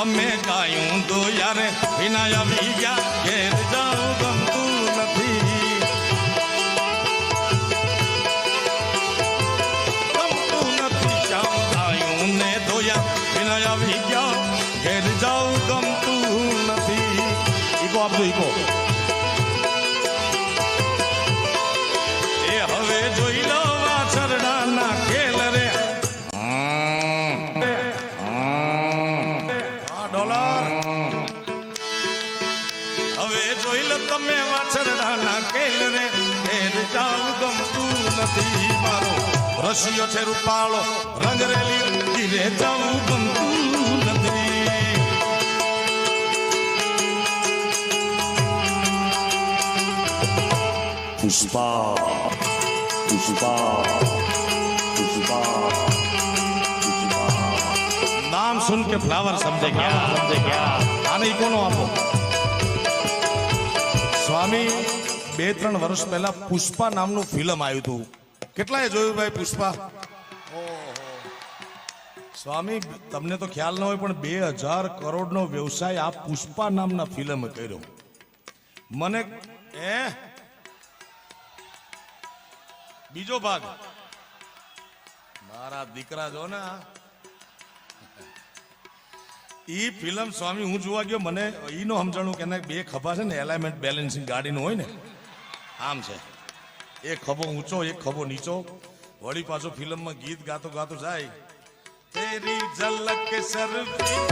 અમે ગાયું તો યારે. વિના આવી ગયા ઘેર જાઉં ગમતું નથી. ગમતું નથી જાઉં ગાયું ને ધોયા વિના આવી ગયા ઘેર જાઉં ગમતું નથી. ઈકો આપજો ઈકો. રશિયો છે રૂપાળો રંગરેલી ધીરે જાવું ગમતું નથી પુષ્પા પુષ્પા પુષ્પા પુષ્પા નામ સુન કે ફ્લાવર સમજે ગયા સમજે ગયા આને કોનો આપો સ્વામી બે ત્રણ વર્ષ પહેલા પુષ્પા નામનું ફિલ્મ આવ્યું હતું. કેટલાએ જોયું ભાઈ પુષ્પા? ઓહો. સ્વામી તમને તો ખ્યાલ ન હોય પણ બે હજાર કરોડનો વ્યવસાય આ પુષ્પા નામના ફિલ્મ કર્યો. મને એ બીજો ભાગ. મારા દીકરા જો ને એ ઈ ફિલ્મ સ્વામી હું જોવા ગયો મને ઈ નો સમજણું કે બે ખભા છે ને એલાઇમેન્ટ બેલેન્સિંગ ગાડીનું હોય ને. આમ છે. એક ખભો ઊંચો એક ખભો નીચો. વળી પાછો ફિલ્મમાં ગીત ગાતો ગાતો જાય. તેરી ઝલક સરફી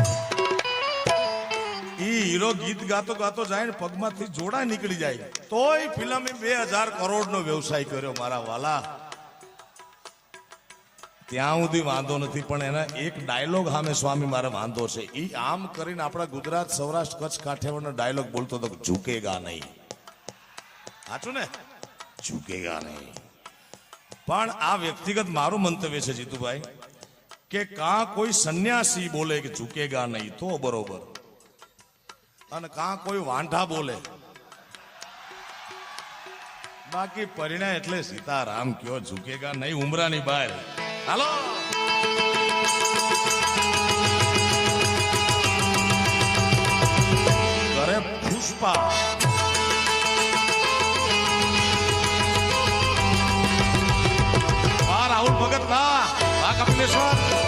હીરો ગીત ગાતો ગાતો જાય ને પગમાંથી જોડા નીકળી જાય. તોય ફિલ્મે બે હજાર કરોડનો વ્યવસાય કર્યો મારા વાલા. ત્યાં સુધી વાંધો નથી, પણ એના એક ડાયલોગ સામે સ્વામી મારે વાંધો છે. એ આમ કરીને આપણા ગુજરાત સૌરાષ્ટ્ર કચ્છ કાઠિયાવાડનો ડાયલોગ બોલતો તો ઝૂકેગા નહીં. સાચું ને? झुकेगा નહીં પણ આ વ્યક્તિગત મારું મંતવ્ય છે જીતુભાઈ, કે કાં કોઈ સંન્યાસી બોલે કે ઝુકેગા નહીં, તો બરોબર. અને કાં કોઈ વાંઢા બોલે. બાકી પરિણામ એટલે સીતારામ કયો ઝુકેગા નહીં ઉમરાની બહાર હાલો! is hot.